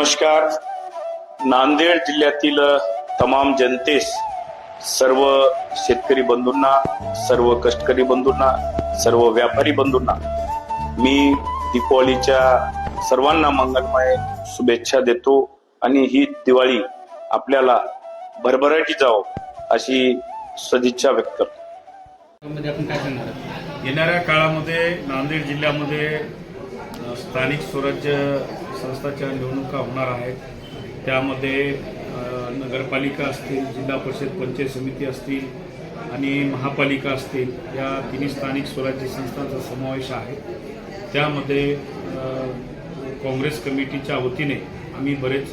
नमस्कार. नांदेड जिल्ह्यातील तमाम जनतेस सर्व शेतकरी बंधूंना सर्व कष्टकरी बंधूंना सर्व व्यापारी बंधूंना मी दीपावलीच्या सर्वांना मंगलमय शुभेच्छा देतो आणि ही दिवाळी आपल्याला भरभराटी जावो अशी सदिच्छा व्यक्त करतो. येणाऱ्या काळामध्ये नांदेड जिल्ह्यामध्ये स्थानिक स्वराज्य संस्थाच्या निवडणुका होणार आहेत. त्यामध्ये नगरपालिका असतील जिल्हा परिषद पंचायत समिती असतील आणि महापालिका असतील या तिन्ही स्थानिक स्वराज्य संस्थांचा समावेश आहे. त्यामध्ये काँग्रेस कमिटीच्या वतीने आम्ही बरेच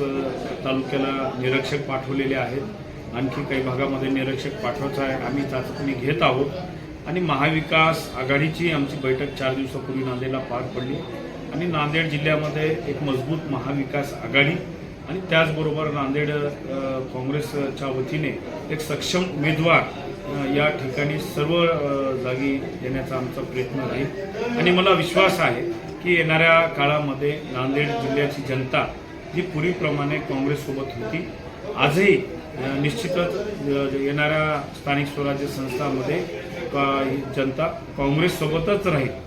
तालुक्याला निरीक्षक पाठवलेले आहेत. आणखी काही भागामध्ये निरीक्षक पाठवायचं आहे. आम्ही चाचपणी घेत आहोत. आणि महाविकास आघाडीची आमची बैठक चार दिवसापूर्वी नांदेडला पार पडली. आणि नांदेड जिल्ह्यामध्ये एक मजबूत महाविकास आघाडी आणि त्याचबरोबर नांदेड काँग्रेसच्या वतीने एक सक्षम उमेदवार या ठिकाणी सर्व जागी देण्याचा आमचा प्रयत्न राहील आणि मला विश्वास आहे की येणाऱ्या काळामध्ये नांदेड जिल्ह्याची जनता जी पूर्वीप्रमाणे काँग्रेससोबत होती. आजही निश्चितच येणाऱ्या स्थानिक स्वराज्य संस्थामध्ये जनता काँग्रेससोबतच राहील?